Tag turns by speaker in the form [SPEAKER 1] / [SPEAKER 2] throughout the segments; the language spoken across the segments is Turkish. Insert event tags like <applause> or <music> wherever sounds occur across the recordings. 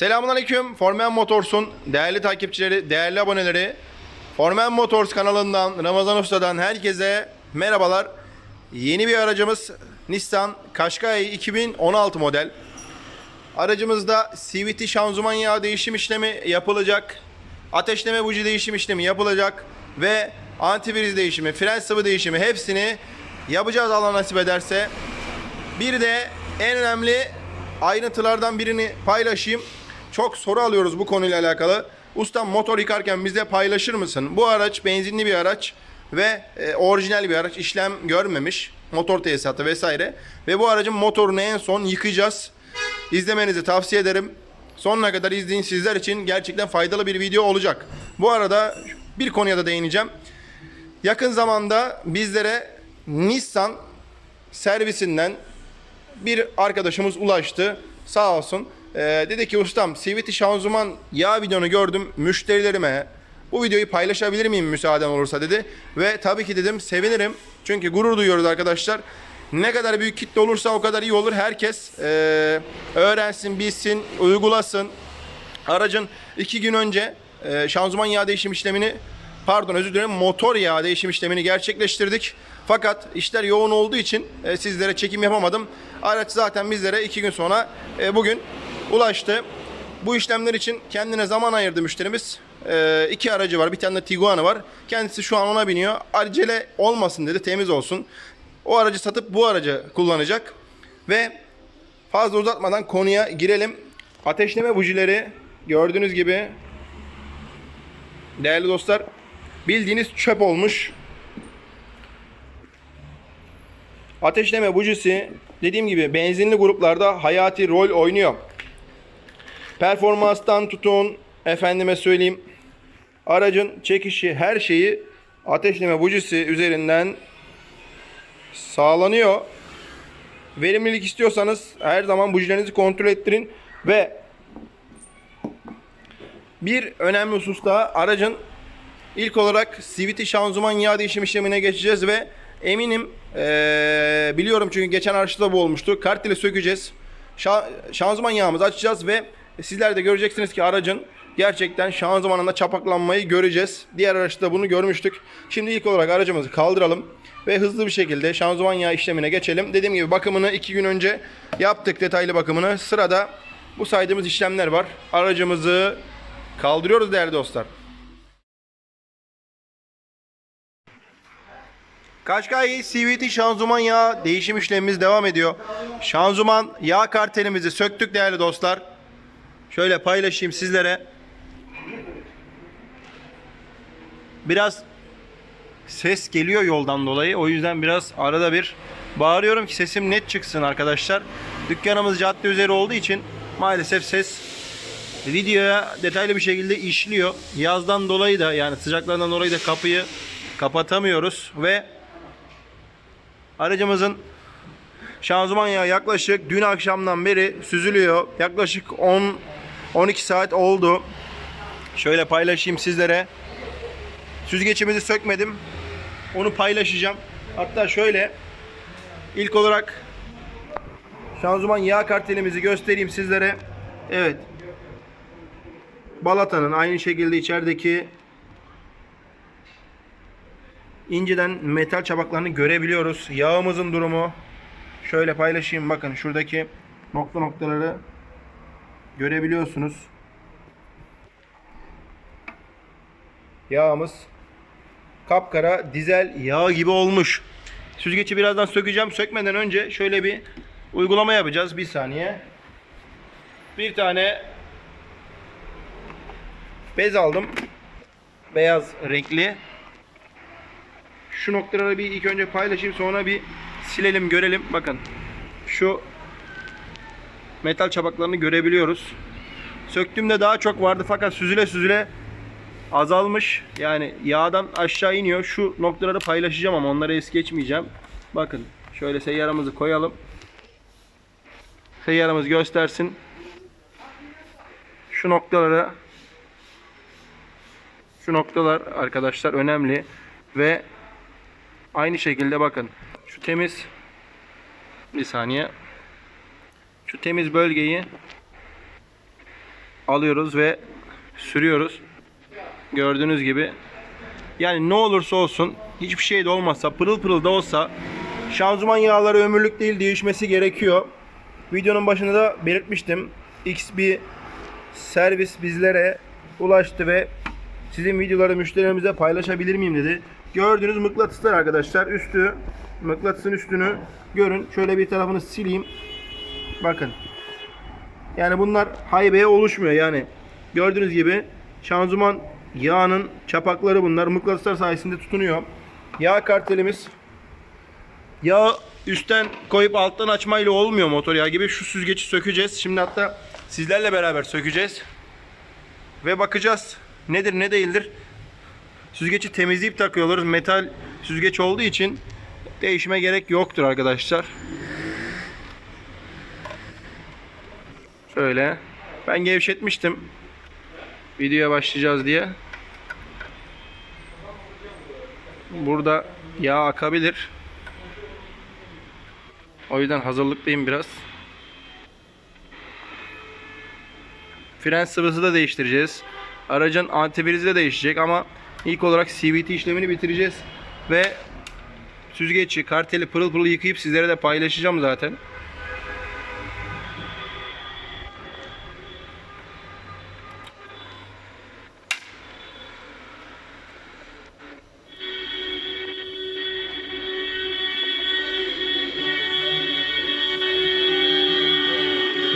[SPEAKER 1] Selamünaleyküm. Formen Motors'un değerli takipçileri, değerli aboneleri. Formen Motors kanalından Ramazan Usta'dan herkese merhabalar. Yeni bir aracımız Nissan Qashqai 2016 model. Aracımızda CVT şanzıman yağı değişim işlemi yapılacak. Ateşleme buji değişim işlemi yapılacak ve antiviriz değişimi, fren sıvı değişimi hepsini yapacağız Allah nasip ederse. Bir de en önemli ayrıntılardan birini paylaşayım. Çok soru alıyoruz bu konuyla alakalı. Ustam motor yıkarken bize paylaşır mısın? Bu araç benzinli bir araç ve e, orijinal bir araç. işlem görmemiş. Motor tesisatı vesaire. Ve bu aracın motorunu en son yıkayacağız. İzlemenizi tavsiye ederim. Sonuna kadar izleyin sizler için gerçekten faydalı bir video olacak. Bu arada bir konuya da değineceğim. Yakın zamanda bizlere Nissan servisinden bir arkadaşımız ulaştı. Sağ olsun. Ee, dedi ki ustam CVT şanzıman yağ videonu gördüm. Müşterilerime bu videoyu paylaşabilir miyim müsaaden olursa dedi. Ve tabii ki dedim sevinirim. Çünkü gurur duyuyoruz arkadaşlar. Ne kadar büyük kitle olursa o kadar iyi olur. Herkes ee, öğrensin, bilsin, uygulasın. Aracın iki gün önce e, şanzıman yağ değişim işlemini pardon özür dilerim motor yağ değişim işlemini gerçekleştirdik. Fakat işler yoğun olduğu için e, sizlere çekim yapamadım. Araç zaten bizlere iki gün sonra e, bugün ulaştı. Bu işlemler için kendine zaman ayırdı müşterimiz. E, iki aracı var. Bir tane de Tiguan'ı var. Kendisi şu an ona biniyor. Acele olmasın dedi. Temiz olsun. O aracı satıp bu aracı kullanacak. Ve fazla uzatmadan konuya girelim. Ateşleme bujileri gördüğünüz gibi değerli dostlar bildiğiniz çöp olmuş. Ateşleme bujisi dediğim gibi benzinli gruplarda hayati rol oynuyor. Performanstan tutun efendime söyleyeyim aracın çekişi her şeyi ateşleme bujisi üzerinden sağlanıyor. Verimlilik istiyorsanız her zaman bujilerinizi kontrol ettirin ve bir önemli husus daha aracın ilk olarak CVT şanzıman yağ değişim işlemine geçeceğiz ve eminim eee, biliyorum çünkü geçen araçta bu olmuştu. Kart ile sökeceğiz. Şa- şanzıman yağımızı açacağız ve sizler de göreceksiniz ki aracın gerçekten şanzımanında çapaklanmayı göreceğiz. Diğer araçta bunu görmüştük. Şimdi ilk olarak aracımızı kaldıralım ve hızlı bir şekilde şanzıman yağı işlemine geçelim. Dediğim gibi bakımını iki gün önce yaptık detaylı bakımını. Sırada bu saydığımız işlemler var. Aracımızı kaldırıyoruz değerli dostlar. Kaşkai CVT şanzıman yağı değişim işlemimiz devam ediyor. Şanzıman yağ kartelimizi söktük değerli dostlar. Şöyle paylaşayım sizlere. Biraz ses geliyor yoldan dolayı. O yüzden biraz arada bir bağırıyorum ki sesim net çıksın arkadaşlar. Dükkanımız cadde üzeri olduğu için maalesef ses videoya detaylı bir şekilde işliyor. Yazdan dolayı da yani sıcaklardan dolayı da kapıyı kapatamıyoruz ve aracımızın şanzıman yağı yaklaşık dün akşamdan beri süzülüyor. Yaklaşık 10 12 saat oldu. Şöyle paylaşayım sizlere. Süzgeçimizi sökmedim. Onu paylaşacağım. Hatta şöyle ilk olarak şanzıman yağ kartelimizi göstereyim sizlere. Evet. Balata'nın aynı şekilde içerideki inceden metal çabaklarını görebiliyoruz. Yağımızın durumu şöyle paylaşayım bakın şuradaki nokta noktaları görebiliyorsunuz. Yağımız kapkara dizel yağ gibi olmuş. Süzgeci birazdan sökeceğim. Sökmeden önce şöyle bir uygulama yapacağız. Bir saniye. Bir tane bez aldım. Beyaz renkli. Şu noktaları bir ilk önce paylaşayım sonra bir silelim görelim. Bakın şu metal çabaklarını görebiliyoruz. Söktüğümde daha çok vardı fakat süzüle süzüle azalmış. Yani yağdan aşağı iniyor. Şu noktaları paylaşacağım ama onları es geçmeyeceğim. Bakın şöyle seyyaramızı koyalım. Seyyaramız göstersin. Şu noktaları şu noktalar arkadaşlar önemli ve aynı şekilde bakın şu temiz bir saniye şu temiz bölgeyi alıyoruz ve sürüyoruz. Gördüğünüz gibi. Yani ne olursa olsun hiçbir şey de olmazsa pırıl pırıl da olsa şanzıman yağları ömürlük değil değişmesi gerekiyor. Videonun başında da belirtmiştim. X bir servis bizlere ulaştı ve sizin videoları müşterilerimize paylaşabilir miyim dedi. Gördüğünüz mıknatıslar arkadaşlar. Üstü mıknatısın üstünü görün. Şöyle bir tarafını sileyim. Bakın. Yani bunlar haybeye oluşmuyor yani. Gördüğünüz gibi şanzıman yağının çapakları bunlar. Mıknatıslar sayesinde tutunuyor. Yağ kartelimiz Yağ üstten koyup alttan açmayla olmuyor motor yağı gibi. Şu süzgeci sökeceğiz. Şimdi hatta sizlerle beraber sökeceğiz. Ve bakacağız nedir ne değildir. Süzgeci temizleyip takıyorlar. Metal süzgeç olduğu için değişime gerek yoktur arkadaşlar. Şöyle. Ben gevşetmiştim. Videoya başlayacağız diye. Burada yağ akabilir. O yüzden hazırlıklıyım biraz. Fren sıvısı da değiştireceğiz. Aracın antifrizi de değişecek ama ilk olarak CVT işlemini bitireceğiz. Ve süzgeci, karteli pırıl pırıl yıkayıp sizlere de paylaşacağım zaten.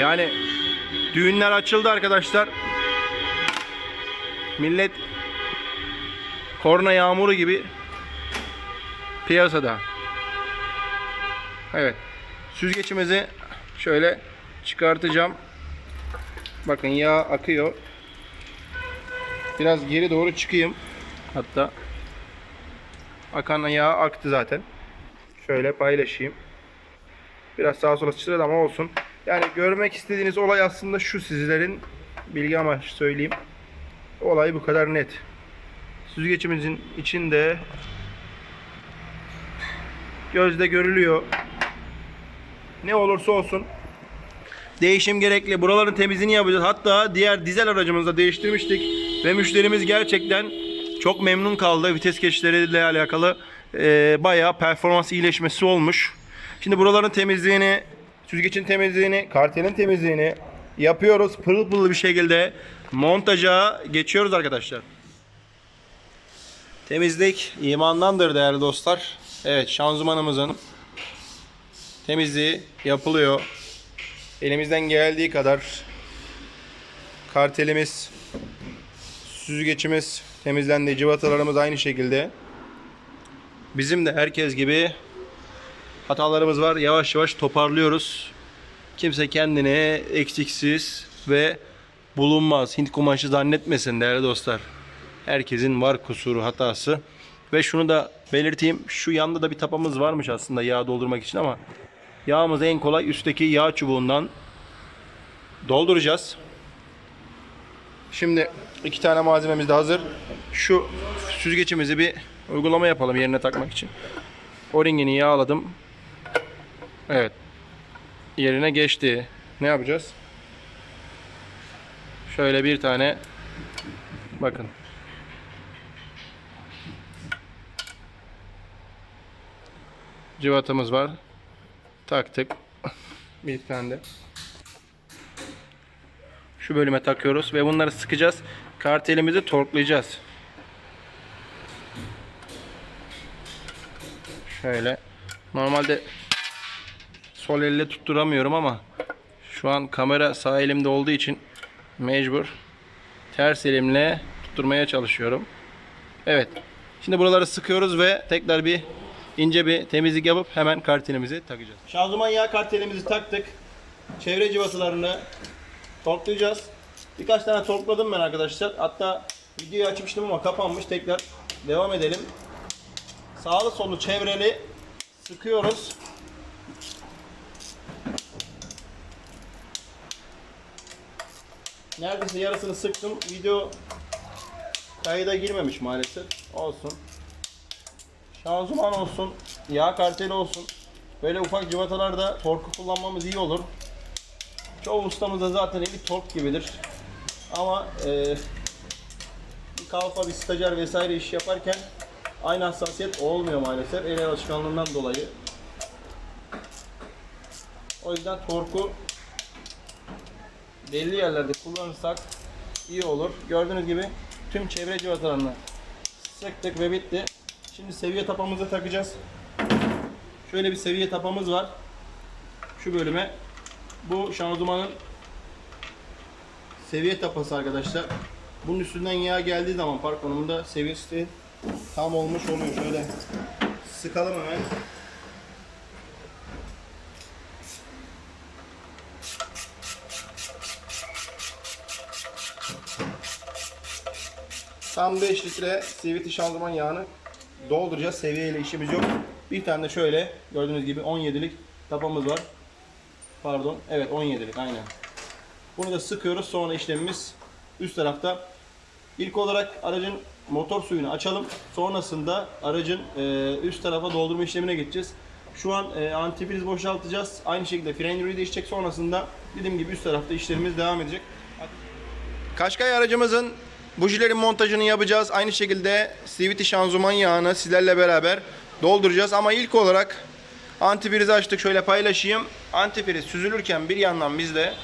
[SPEAKER 1] Yani düğünler açıldı arkadaşlar. Millet korna yağmuru gibi piyasada. Evet. Süzgeçimizi şöyle çıkartacağım. Bakın yağ akıyor. Biraz geri doğru çıkayım. Hatta akan yağ aktı zaten. Şöyle paylaşayım. Biraz sağa sola sıçradı ama olsun. Yani görmek istediğiniz olay aslında şu sizlerin bilgi amaçlı söyleyeyim. Olay bu kadar net. Süzgecimizin içinde gözde görülüyor. Ne olursa olsun değişim gerekli. Buraların temizliğini yapacağız. Hatta diğer dizel aracımızda değiştirmiştik ve müşterimiz gerçekten çok memnun kaldı. Vites geçişleriyle alakalı e, bayağı performans iyileşmesi olmuş. Şimdi buraların temizliğini, süzgecin temizliğini, kartelin temizliğini yapıyoruz. Pırıl pırıl bir şekilde montaja geçiyoruz arkadaşlar. Temizlik imandandır değerli dostlar. Evet şanzımanımızın temizliği yapılıyor. Elimizden geldiği kadar kartelimiz, süzgeçimiz temizlendi. Cıvatalarımız aynı şekilde. Bizim de herkes gibi hatalarımız var. Yavaş yavaş toparlıyoruz. Kimse kendini eksiksiz ve bulunmaz. Hint kumaşı zannetmesin değerli dostlar. Herkesin var kusuru, hatası. Ve şunu da belirteyim. Şu yanda da bir tapamız varmış aslında yağ doldurmak için ama yağımız en kolay üstteki yağ çubuğundan dolduracağız. Şimdi iki tane malzememiz de hazır. Şu süzgecimizi bir uygulama yapalım yerine takmak için. O-ringini yağladım. Evet. Yerine geçti. Ne yapacağız? Şöyle bir tane bakın. Civatamız var. Taktık. <laughs> Bir tane de. Şu bölüme takıyoruz ve bunları sıkacağız. Kartelimizi torklayacağız. Şöyle. Normalde sol elle tutturamıyorum ama şu an kamera sağ elimde olduğu için mecbur ters elimle tutturmaya çalışıyorum. Evet. Şimdi buraları sıkıyoruz ve tekrar bir ince bir temizlik yapıp hemen kartelimizi takacağız. Şanzıman yağ kartelimizi taktık. Çevre cıvatalarını torklayacağız. Birkaç tane torkladım ben arkadaşlar. Hatta videoyu açmıştım ama kapanmış. Tekrar devam edelim. Sağlı sollu çevreli sıkıyoruz. Neredeyse yarısını sıktım. Video kayda girmemiş maalesef. Olsun. Şanzıman olsun. Yağ karteli olsun. Böyle ufak cıvatalarda torku kullanmamız iyi olur. Çoğu ustamız da zaten eli tork gibidir. Ama e, bir kalfa, bir stajyer vesaire iş yaparken aynı hassasiyet olmuyor maalesef el alışkanlığından dolayı. O yüzden torku belli yerlerde kullanırsak iyi olur. Gördüğünüz gibi tüm çevre civatalarını sıktık ve bitti. Şimdi seviye tapamızı takacağız. Şöyle bir seviye tapamız var. Şu bölüme. Bu şanzımanın seviye tapası arkadaşlar. Bunun üstünden yağ geldiği zaman park konumunda seviyesi tam olmuş oluyor. Şöyle sıkalım hemen. Tam 5 litre CVT şanzıman yağını dolduracağız. Seviyeyle işimiz yok. Bir tane de şöyle gördüğünüz gibi 17'lik tapamız var. Pardon. Evet 17'lik aynen. Bunu da sıkıyoruz. Sonra işlemimiz üst tarafta. İlk olarak aracın motor suyunu açalım. Sonrasında aracın e, üst tarafa doldurma işlemine geçeceğiz. Şu an e, antifriz boşaltacağız. Aynı şekilde fren yürüyü değişecek. Sonrasında dediğim gibi üst tarafta işlerimiz devam edecek. Kaşkay aracımızın bujilerin montajını yapacağız. Aynı şekilde CVT şanzıman yağını sizlerle beraber dolduracağız. Ama ilk olarak antifrizi açtık. Şöyle paylaşayım. Antifriz süzülürken bir yandan biz de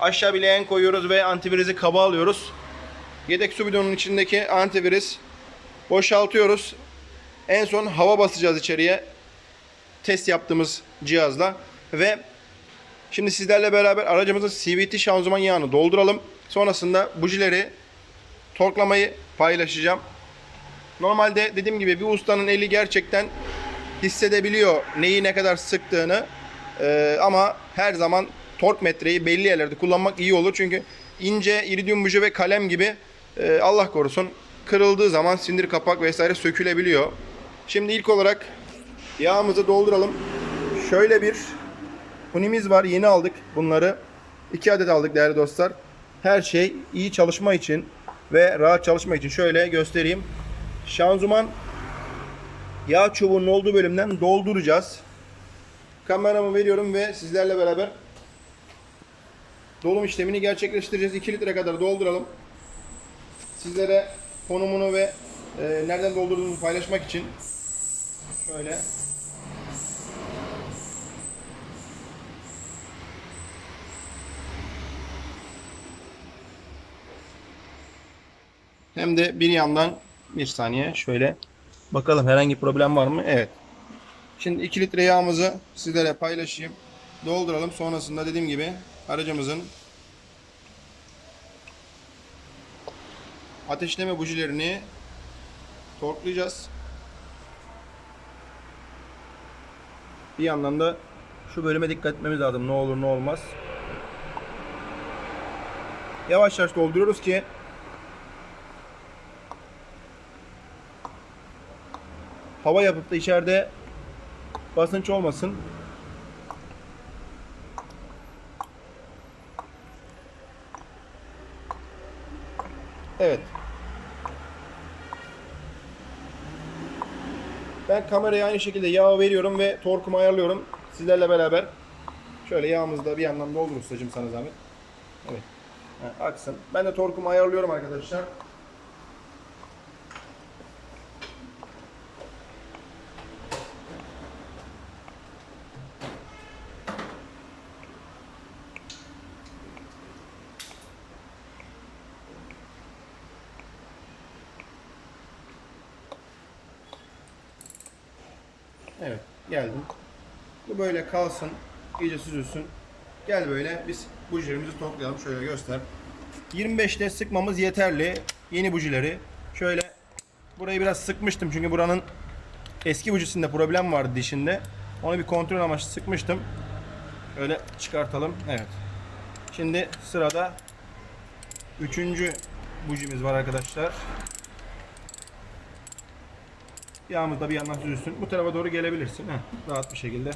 [SPEAKER 1] aşağı bir koyuyoruz ve antifrizi kaba alıyoruz. Yedek su bidonunun içindeki antifriz boşaltıyoruz. En son hava basacağız içeriye. Test yaptığımız cihazla ve Şimdi sizlerle beraber aracımızın CVT şanzıman yağını dolduralım. Sonrasında bujileri torklamayı paylaşacağım. Normalde dediğim gibi bir ustanın eli gerçekten hissedebiliyor neyi ne kadar sıktığını. Ee, ama her zaman tork metreyi belli yerlerde kullanmak iyi olur. Çünkü ince iridium buji ve kalem gibi e, Allah korusun kırıldığı zaman sindir kapak vesaire sökülebiliyor. Şimdi ilk olarak yağımızı dolduralım. Şöyle bir Hunimiz var. Yeni aldık bunları. 2 adet aldık değerli dostlar. Her şey iyi çalışma için ve rahat çalışma için şöyle göstereyim. Şanzıman yağ çubuğunun olduğu bölümden dolduracağız. Kameramı veriyorum ve sizlerle beraber dolum işlemini gerçekleştireceğiz. 2 litre kadar dolduralım. Sizlere konumunu ve e, nereden doldurduğumuzu paylaşmak için şöyle Hem de bir yandan bir saniye şöyle bakalım herhangi problem var mı? Evet. Şimdi 2 litre yağımızı sizlere paylaşayım. Dolduralım. Sonrasında dediğim gibi aracımızın ateşleme bujilerini torklayacağız. Bir yandan da şu bölüme dikkat etmemiz lazım. Ne olur ne olmaz. Yavaş yavaş dolduruyoruz ki hava yapıp da içeride basınç olmasın. Evet. Ben kameraya aynı şekilde yağ veriyorum ve torkumu ayarlıyorum. Sizlerle beraber şöyle yağımızı da bir yandan doldur ustacığım sana zahmet. Evet. Ha, aksın. Ben de torkumu ayarlıyorum arkadaşlar. Evet geldim. Bu böyle kalsın. iyice süzülsün. Gel böyle biz bujilerimizi toplayalım. Şöyle göster. 25'te sıkmamız yeterli. Yeni bujileri. Şöyle burayı biraz sıkmıştım çünkü buranın eski bujisinde problem vardı dişinde. Onu bir kontrol amaçlı sıkmıştım. Öyle çıkartalım. Evet. Şimdi sırada üçüncü bujimiz var arkadaşlar. Yağımız da bir yandan süzülsün. Bu tarafa doğru gelebilirsin. Heh, rahat bir şekilde.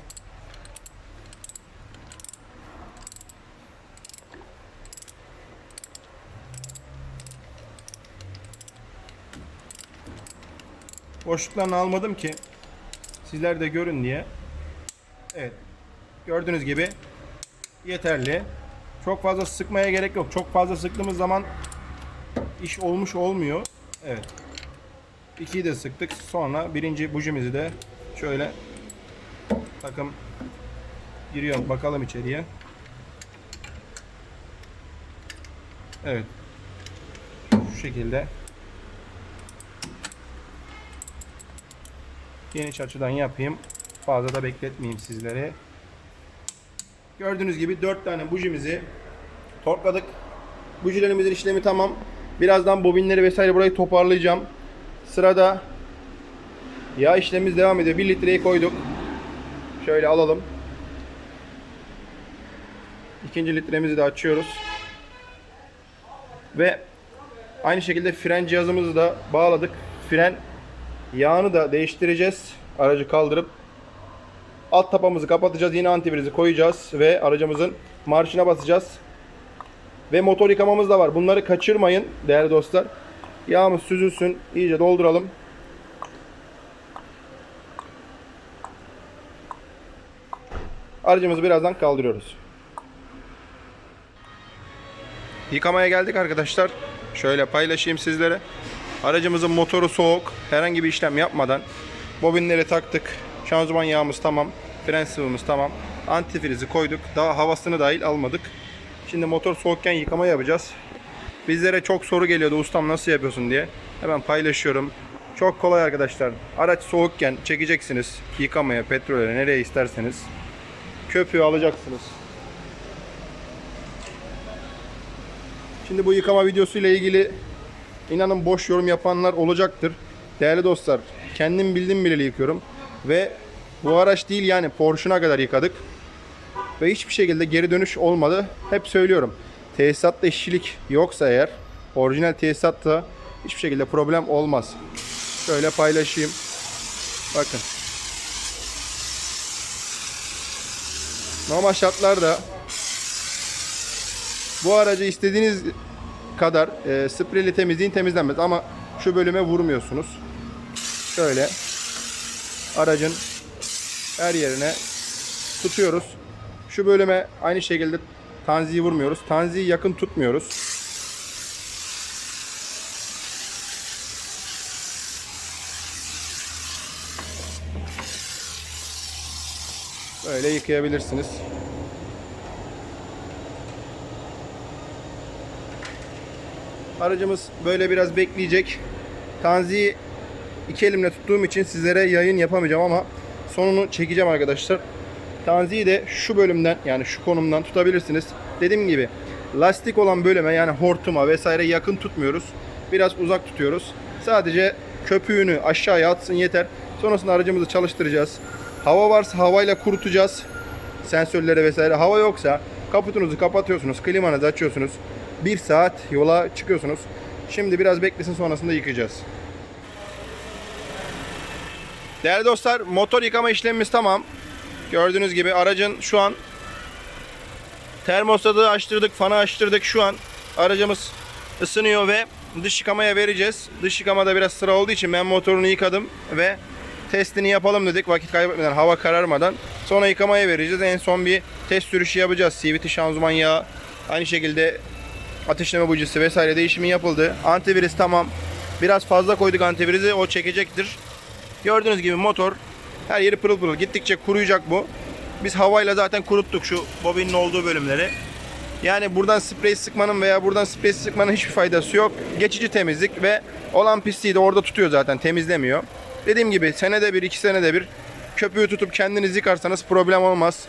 [SPEAKER 1] Boşluklarını almadım ki sizler de görün diye. Evet. Gördüğünüz gibi yeterli. Çok fazla sıkmaya gerek yok. Çok fazla sıktığımız zaman iş olmuş olmuyor. Evet. İkiyi de sıktık. Sonra birinci bujimizi de şöyle takım giriyor. Bakalım içeriye. Evet. Şu şekilde. Geniş açıdan yapayım. Fazla da bekletmeyeyim sizleri. Gördüğünüz gibi 4 tane bujimizi torkladık. Bujilerimizin işlemi tamam. Birazdan bobinleri vesaire burayı toparlayacağım. Sırada yağ işlemimiz devam ediyor. 1 litreyi koyduk. Şöyle alalım. İkinci litremizi de açıyoruz. Ve aynı şekilde fren cihazımızı da bağladık. Fren yağını da değiştireceğiz. Aracı kaldırıp alt tapamızı kapatacağız. Yine antifrizi koyacağız ve aracımızın marşına basacağız. Ve motor yıkamamız da var. Bunları kaçırmayın değerli dostlar. Yağımız süzülsün. iyice dolduralım. Aracımızı birazdan kaldırıyoruz. Yıkamaya geldik arkadaşlar. Şöyle paylaşayım sizlere. Aracımızın motoru soğuk. Herhangi bir işlem yapmadan bobinleri taktık. Şanzıman yağımız tamam. Fren sıvımız tamam. Antifrizi koyduk. Daha havasını dahil almadık. Şimdi motor soğukken yıkama yapacağız. Bizlere çok soru geliyordu ustam nasıl yapıyorsun diye. Hemen paylaşıyorum. Çok kolay arkadaşlar. Araç soğukken çekeceksiniz yıkamaya, petrole, nereye isterseniz. Köpüğü alacaksınız. Şimdi bu yıkama videosu ile ilgili inanın boş yorum yapanlar olacaktır. Değerli dostlar, kendim bildim bileli yıkıyorum ve bu araç değil yani Porsche'una kadar yıkadık. Ve hiçbir şekilde geri dönüş olmadı. Hep söylüyorum. Tesisatta işçilik yoksa eğer orijinal tesisatta hiçbir şekilde problem olmaz. Şöyle paylaşayım. Bakın. Normal şartlarda bu aracı istediğiniz kadar e, spreyli temizliğin temizlenmez ama şu bölüme vurmuyorsunuz. Şöyle aracın her yerine tutuyoruz. Şu bölüme aynı şekilde tanziyi vurmuyoruz. Tanziyi yakın tutmuyoruz. Böyle yıkayabilirsiniz. Aracımız böyle biraz bekleyecek. Tanziyi iki elimle tuttuğum için sizlere yayın yapamayacağım ama sonunu çekeceğim arkadaşlar. Tanziyi de şu bölümden yani şu konumdan tutabilirsiniz. Dediğim gibi lastik olan bölüme yani hortuma vesaire yakın tutmuyoruz. Biraz uzak tutuyoruz. Sadece köpüğünü aşağıya atsın yeter. Sonrasında aracımızı çalıştıracağız. Hava varsa havayla kurutacağız. Sensörlere vesaire. Hava yoksa kaputunuzu kapatıyorsunuz. Klimanızı açıyorsunuz. Bir saat yola çıkıyorsunuz. Şimdi biraz beklesin sonrasında yıkayacağız. Değerli dostlar motor yıkama işlemimiz tamam. Gördüğünüz gibi aracın şu an termostatı açtırdık, fanı açtırdık. Şu an aracımız ısınıyor ve dış yıkamaya vereceğiz. Dış yıkamada biraz sıra olduğu için ben motorunu yıkadım ve testini yapalım dedik vakit kaybetmeden, hava kararmadan. Sonra yıkamaya vereceğiz. En son bir test sürüşü yapacağız. CVT şanzıman yağı, aynı şekilde ateşleme bujisi vesaire değişimi yapıldı. Antivirüs tamam. Biraz fazla koyduk antivirüsü o çekecektir. Gördüğünüz gibi motor her yeri pırıl pırıl. Gittikçe kuruyacak bu. Biz havayla zaten kuruttuk şu bobinin olduğu bölümleri. Yani buradan sprey sıkmanın veya buradan sprey sıkmanın hiçbir faydası yok. Geçici temizlik ve olan pisliği de orada tutuyor zaten temizlemiyor. Dediğim gibi senede bir iki senede bir köpüğü tutup kendiniz yıkarsanız problem olmaz.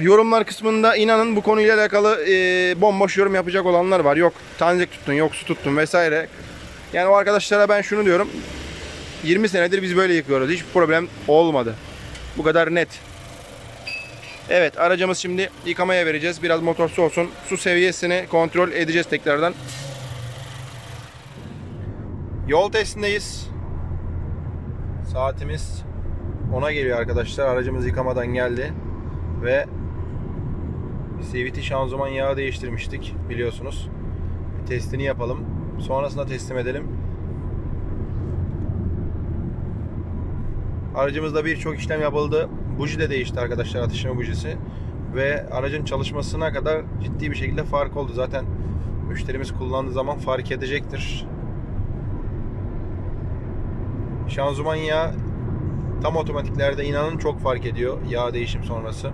[SPEAKER 1] Yorumlar kısmında inanın bu konuyla alakalı e, bomboş yorum yapacak olanlar var. Yok tanzik tuttun, yok su tuttun vesaire. Yani o arkadaşlara ben şunu diyorum. 20 senedir biz böyle yıkıyoruz. Hiçbir problem olmadı. Bu kadar net. Evet aracımız şimdi yıkamaya vereceğiz. Biraz motor soğusun. Su seviyesini kontrol edeceğiz tekrardan. Yol testindeyiz. Saatimiz 10'a geliyor arkadaşlar. Aracımız yıkamadan geldi. Ve CVT şanzıman yağı değiştirmiştik biliyorsunuz. Testini yapalım. Sonrasında teslim edelim. Aracımızda birçok işlem yapıldı. Buji de değişti arkadaşlar ateşleme bujisi. ve aracın çalışmasına kadar ciddi bir şekilde fark oldu. Zaten müşterimiz kullandığı zaman fark edecektir. Şanzıman yağı tam otomatiklerde inanın çok fark ediyor yağ değişim sonrası.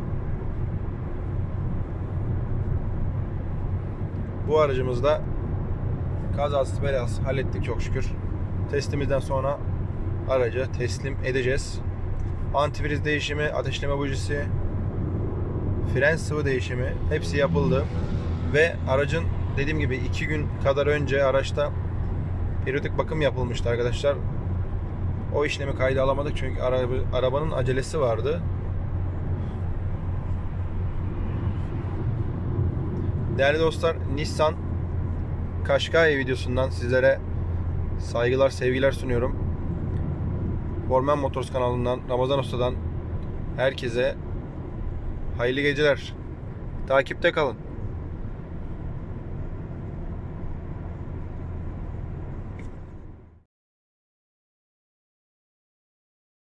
[SPEAKER 1] Bu aracımızda kazasız belasız hallettik çok şükür. Testimizden sonra aracı teslim edeceğiz. Antifriz değişimi, ateşleme bujisi, fren sıvı değişimi hepsi yapıldı. Ve aracın dediğim gibi 2 gün kadar önce araçta periyodik bakım yapılmıştı arkadaşlar. O işlemi kayda alamadık çünkü araba, arabanın acelesi vardı. Değerli dostlar Nissan Qashqai videosundan sizlere saygılar sevgiler sunuyorum. Formen Motors kanalından Ramazan Usta'dan herkese hayırlı geceler. Takipte kalın.